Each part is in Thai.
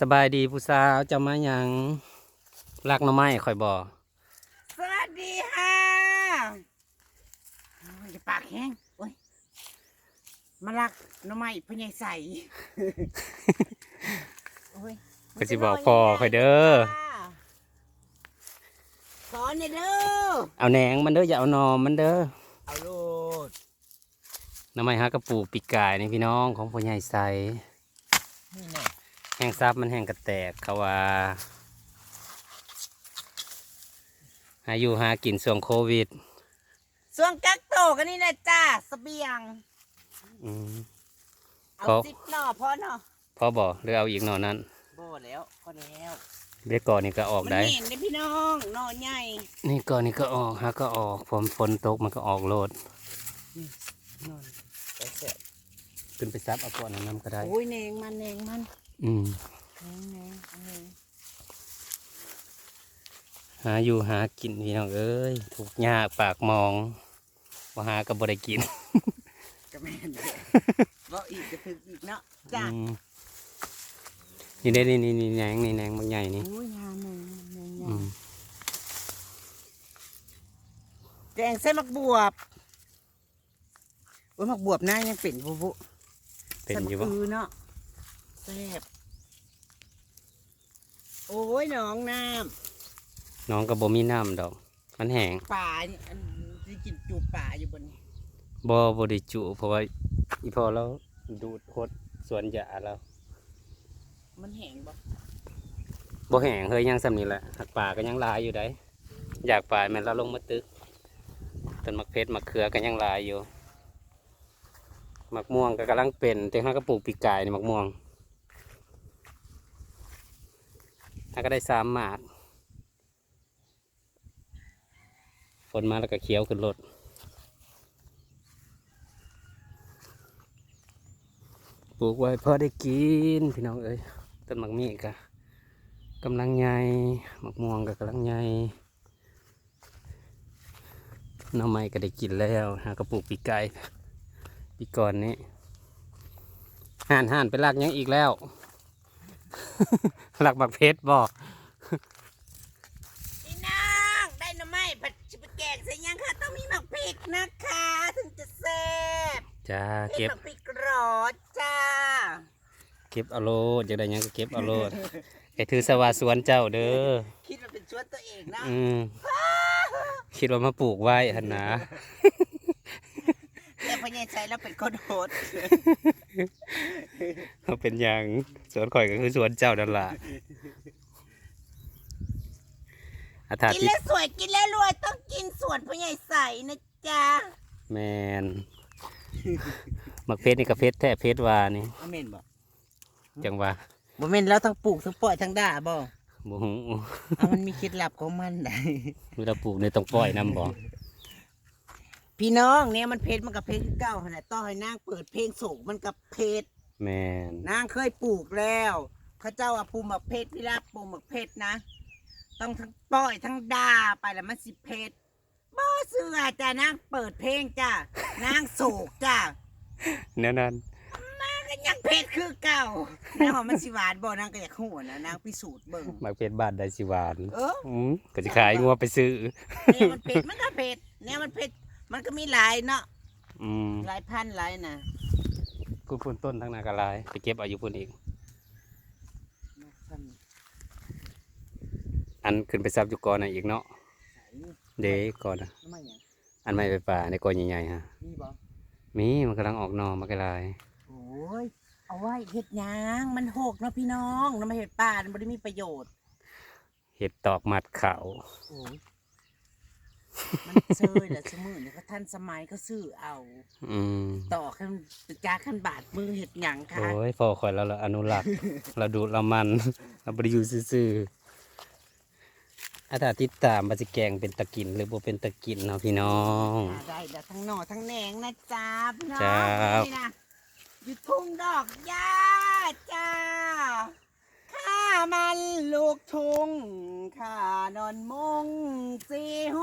สบายดีผู้สาวเจะมาหยังรักหน้ำไม้คอยบอสวัสดีค่ะโอ้ยอย่าปากแห้งโอ้ยมาลักหน้ำไม้พญายใส โอ้ยก็สิบอกพอคอยเด้อสอนเนี่ยเด้อเอาแหนงมันเด้ออย่าเอาหนอมมันเด้อเอาโลดหน้ำไม้ฮักกระปูกปีกกายนี่พี่น้องของพ่อใหญ่ใสนี่แน่ แห้งซับมันแห้งกระแตกเขาว่าหาอยู่หากินช่วงโควิด ส่วนกักโตกันนี่นะจ้าเสเบียงอืมเอาครับสิบหน่อพอเนาะพอบอกหรือเอาอีกหนอนั้นบ่แล้วพอแล้วเรียกก่อนนี่ก็ออกมันได้ เห็นได้พี่น้องหน่อใหญ่นี่ก่อนนี่ก็ออกฮะก็ออกผมฝนตกมันก็ออกโลดนอนแต่เสร็จขึ้นไปซับเอาก่อนน้ำก็ได้โอ้ยแนงมันแนงมัน อืมแนงแนงแนงหาอยู่หากินพี่น้องเอ้ยทุกข์ยากปากมองว่าหาก็บ่ได้กินก็แม่นเลยบ่อีกก็ถึกอีกเนาะจ้าอืมนี่ได้นี่นี่นี่แหนงนี่แหนงบางใหญ่นี่โอ้ยยาแนงแนงยาอืมแกงเส้นมักบวบโอ้ยมักบวบหน้ายังเป็นบุบุเป็นอยู่บ่สันอือเนาะแซ่บโอ้ยหน้องน้น้องก็บ่มีน้ำดอก มันแห้งำป่านี่อันที่กินจูบป่าอยู่บนนี้บ่บ่ได้จุเพราะว่าอีพอเราดูดโคดสวนยาแล้วมันแห้งบ่บ่แห้งเฮ้ยยังสำนี้แหละหักป่าก็ยังหลายอยู่ได้ อยากป่าแม่นเราลงมาตึกต้นมักเพชรมักเขือก็ยังหลายอยู่มักม่วงก็กำลังเป็นแต่ห้าก็ปลูกปีกไก่นี่มักม่วงถ้า ก็ได้สามหมากฝนมาแล้วก็เขียวขึ้นรถปลูกไว้พอได้กินพี่น้องเอ้ยต้นมักมีกะกำลังใหญ่มะม่วงก็กำลังใหญ่น้ำไม้ก็ได้กินแล้วหากระปุกปีกไก่ปีก่อนนี้ห่านห่านไปลักยังอีกแล้ว ลักบักเพชรบอกพี่นางได้หน้ำไม้ผัดชิบะแกงใส่ยังค่ะ ต้องมีหมักพริกนะคะถึงจะแซ่บจ้าเก็เก็บบหมักพริกรอดจ้า เก็บเอาโลดอยากได้หยังก็เก็บเอาโลดไอ้ถือสวาสวนเจ้าเด้อคิดว่าเป็นชวนตัวเองนะอืมคิดว่ามาปลูกไว้หันนะ แต่พอใหญายใช้แล้วเป็นคนโหดเขาเป็นหยังสวนข่อยก็คือสวนเจ้านั่นล่ะอาถากินติแล้วสวยกินแล้วรวยต้องกินสวนพ่อใหญ่ใสนะจ๊ะแมนมักเพชรนี่กับเพชรแท้เพชรวานี่บ่เม่นบ่จังว่าบ่เม่นแล้วทั้งปลูกทั้งปล่อยทั้งด่าบ่บุหูเอามันมีเคล็ดลับของมันได้ เวลาปลูกในต้องปล่อยน้ำบ่ พี่น้องเนี่ยมันเพชรมันกับเพชรคือเก่าขนาดต่อให้นางเปิดเพลงโศกมันกับเพชรแมนนางเคยปลูกแล้วเขาเจ้าว่าภูมิบักเพชรพี่รับปลูกบักเพชรนะ ต้องทั้งปล่อยทั้งด่าไปแล้วมันสิเพชรบ่เสือจ้ะนางเปิดเพลงจ้ะนางโศกจ้ะแน่นั้นก็ยังเพชรคือเก่าแล้วว่ามันสิหวานบ่นางก็อยากหัวนะนางพิสูจน์เบิ่งมักเพชรบ้านได้สิหวานเอออืมก็จะขายงัวไปซื้อเนี่ยมันเพชรมันก็เพชรเนี่ยมันเพชร มันก็มีหลายเนาะอืมหลายพันหลายนะกูพุ่นต้นทั้งนากระลายไปเก็บเอาอยู่พุ่นอีก อันขึ้นไปซับอยู่ก่อนน่ะอีกเนาะเด้ก่อนน่ะทำไมเนี่ยอันไม่ไปป่าในก่อนใหญ่ๆฮะมีบ่มีมันกำลังออกหนอมากระลายโอ้ยเอาไว้เห็ดหยางมันหกเนาะพี่น้องน้ำมาเห็ดป่ามันไม่ได้มีประโยชน์ เห็ดตอกหมัดเขาโอ้ย มันเซยแหละสมือเนี่ยก็ทันสมัยก็ซื้อเอา อืมต่อขึ้นจ้าขั้นบาทมือเห็ดหยางค่ะโอ้ยพอคอยแล้วเราอนุรักษ์ เราดูเรามัน เราบริยูซื่อๆอาถาติดตามบาสิแกงเป็นตะกินหรือบ่เป็นตะกินเนาะพี่น้องอ่าได้แล้วทั้งหน่อทั้งแหนงนะจ๊ะพี่น้องจ้า นี่นะอยู่ทุ่งดอกหญ้าจ้าข้า มันลูกทุ่งข้านอนมงสีโห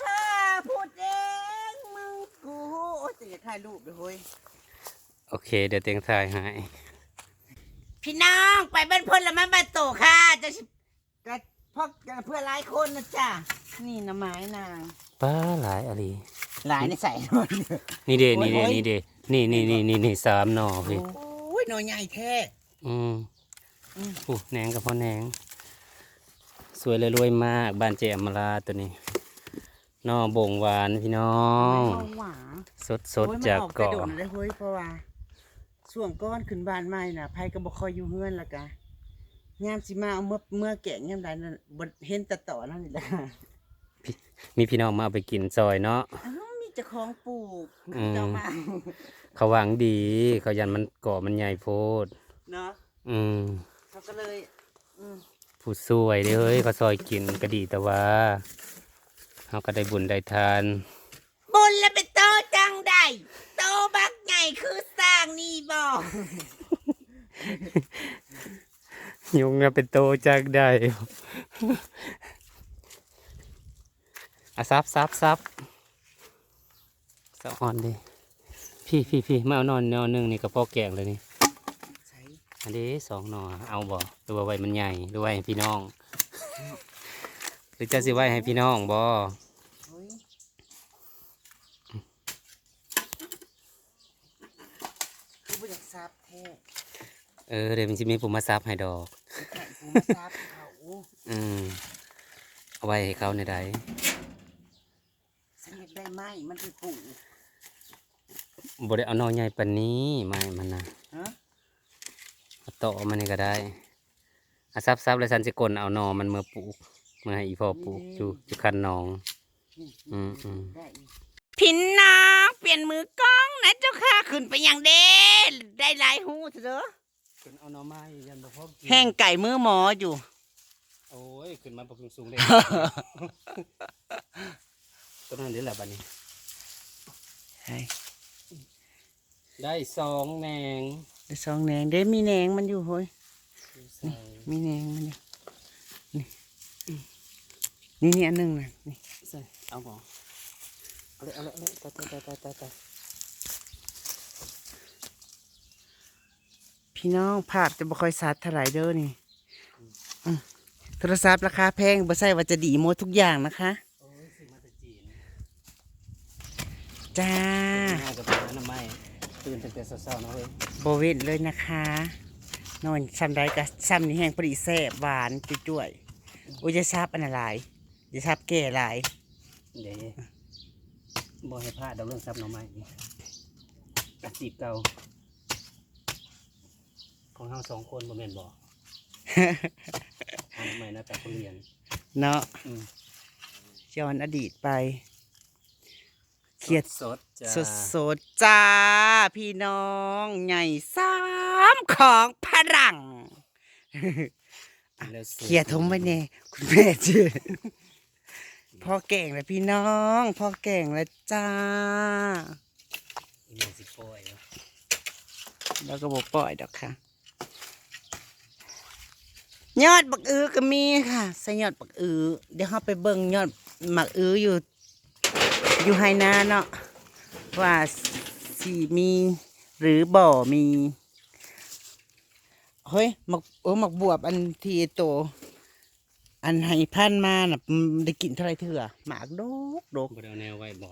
ข้าพูดเองมึงกูโอ้ยจะถ่ายรูปด้วยเฮ้ยโอเค เดี๋ยวเตียงทายให้พี่น้องไปบ้านเพื่อนละมาบ้านโตค่ะจะสิกะพกกะเพื่อนหลายคนนะจ้ะนี่หน้ำไม้นางป้าหลายอะไรหลายในใส่หมดนี่เด้โอ้ยนี่เด้โอ้ยนี่เด้นี่นี่นี่นี่นี่สามหน่อพี่โอ้ยหน่อใหญ่แท้อืม อืมอู้แหนงกับพ่อแหนง สวยเลยรวยมากบ้านเจอมราตัวนี้หน่อบ่งหวานพี่น้องไม่เอาหวานสดสดๆจากโอ้ยมันออกกระเกาะโดดเลยเฮ้ยเพราะว่าช่วงก้อนขึ้นบ้านใหม่น่ะไผก็บ่ค่อยอยู่เฮือนละกะยามสิมาเอาเมื่อเมื่อแกะยามใดนั่นบ่เห็นแต่ต่อนั่นนี่แหละค่ะมีพี่น้องมาเอาไปกินซอยเนาะอ้าวมีเจ้าของปลูกอืมเจ้ามาเขาหวังดี เขายันมันเกาะมันใหญ่โพด เนาะอืม เขาก็เลยอืมผู้สวยเด้อเฮ้ยเขาซอยกินก็ดีแต่ว่าเขาก็ได้บุญได้ทาน บุญแล้วเป็นโตจังใดโตบักใหญ่คือสร้างนี่บ่ยุงเนี่ยเป็นโตจากได้ อะซับซับซับสะอ่อนดิพี่พี่พี่มาเอานอนนอนหนึ่งนี่กับพ่อแกงเลยนี่ใช่ อันนี้สองหนอเอาบ่หรือว่าไว้มันใหญ่หรือไว้ให้พี่น้อง หรือจะสิไว้ให้พี่น้องบ่เฮ้ยคือบ่อยากซับแท้เออเดี๋ยวมันจะมีปุ่มมาซับให้ดอกไก่กูมาซับเขาอืมเอาไว้ให้เขาในใดฉันอยากได้ไม้มันไปปลูกบ่ได้เอาหนอใหญ่ปานนี้ไม่มันนะฮะเอาโตอมันนี่ก็ได้อาซับซับแล้วฉันจะกลนเอาหนอมันมาปลูกมาให้อีพ่อปลูกอยู่อยู่คันหนองนี่อืมอืมได้อีกพินน้องเปลี่ยนมือกล้องนะเจ้าค่ะขึ้นไปอย่างเด้ได้หลายหูเถอะเด้อขึ้นเอาหนอไม้ยันบ่พอกินแห้งไก่มือหมออยู่ โอ้ยขึ้นมาบ่สูงๆเลยต้นนั้นเดี๋ยวแหละบัดนี้ได้สองแหนง ได้สองแหนงเด้มีแหนงมันอยู่เฮ้ยใส่มีแหนงมันอยู่นี่นี่นี่อันหนึงน่ะนี่ใส่เอาบ่เอาเลยเอาเลยเอาเลยตายตายตายตายตายพี่น้องภาพจะบ่ค่อยชัดเท่าไหร่เด้อนี่อืมโทรศัพท์ราคาแพงบ่ใช่ว่าจะดีหมดทุกอย่างนะคะโอ้ยซื้อมาจา กจีนจ้าน่าจะเป็นน้ำไม้ตื่นตั้งแต่เช้าๆเนาะเฮ้ยโบเวนเลยนะคะ นอนซ้ำได้กับซ้ำนี่แห้งพอดีแซ่บหวานจุ่ยๆโอ้ยจะซับอันอะไรจะซับแก่หลายเดี๋ยวบ่ให้พลาดดอกเรื่องซับหน่อไม้อาชีพเก่าของเฮาสองคนบ่แม่นบ่ทำไมนะแต่คนเรียนเนาะอืมย้อนอดีตไป เครียดสดๆจ้าสดสดๆจ้า พี่น้องใหญ่สามของพรัง แล้วสุดเคลียร์ทมไว้แน่คุณแม่ชื่อพ่อเก่งแล้วพี่น้องพ่อเก่งแล้วจ้า อีเมลสิปล่อยเหรอแล้วก็บอกปล่อยดอกค่ะ ยอดบักอือก็มีค่ะใส่ยอดบักอือเดี๋ยวเราไปเบิ่งยอดหมักอืออยู่ อยู่ไฮนาเนาะว่าสีมีหรือบ่มี เฮ้ยหมักเออหมักบวบอันทีโต อันให้พันมาน่ะมันได้กินเท่าไรเถื่อหมากโดกโดกบ่ได้เอาแนวไว้บ่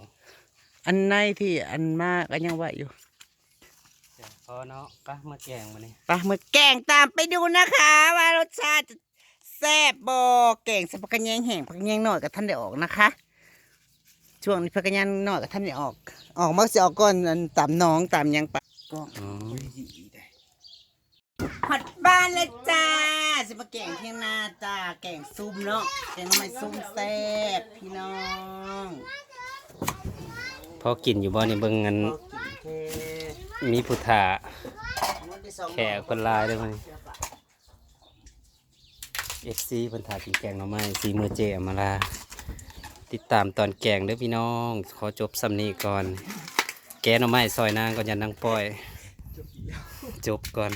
อันในที่อันมากก็ยังว่าอยู่จ้ะพอเนาะปะมาแกงมานี่ไปเมื่อแกงตามไปดูนะคะ ว่ารสชาติจะแซ่บบ่แกงสับปะกะแยงแห้งปะกะแยงหน่อยกับท่านได้ออกนะคะ ช่วงนี้ปะกะแยงหน่อยกับท่านได้ออก ออกมักจะออกก่อนอันตามน้องตามหยังปะก็อ๋อหอดบ้านเลยจ้าจะมาแกงเที่ยงหน้าจ้าแกงซุ่มเนาะแกงทำไมซุ่มแซ่บพี่น้องพอกินอยู่บ่นี่เบิ่งเงินพอกินแค่มีผู้ถ่าวันที่สองแขกคนหลายเลยมั้ย FC เพิ่นถ่ายกินแกงหน่อไม้สีมือเจอมาลา ติดตามตอนแกงเด้อพี่น้อง ขอจบสำนีก่อน แกนเอไม้ซอยนางก่อนอย่านางปล่อย จบก่อน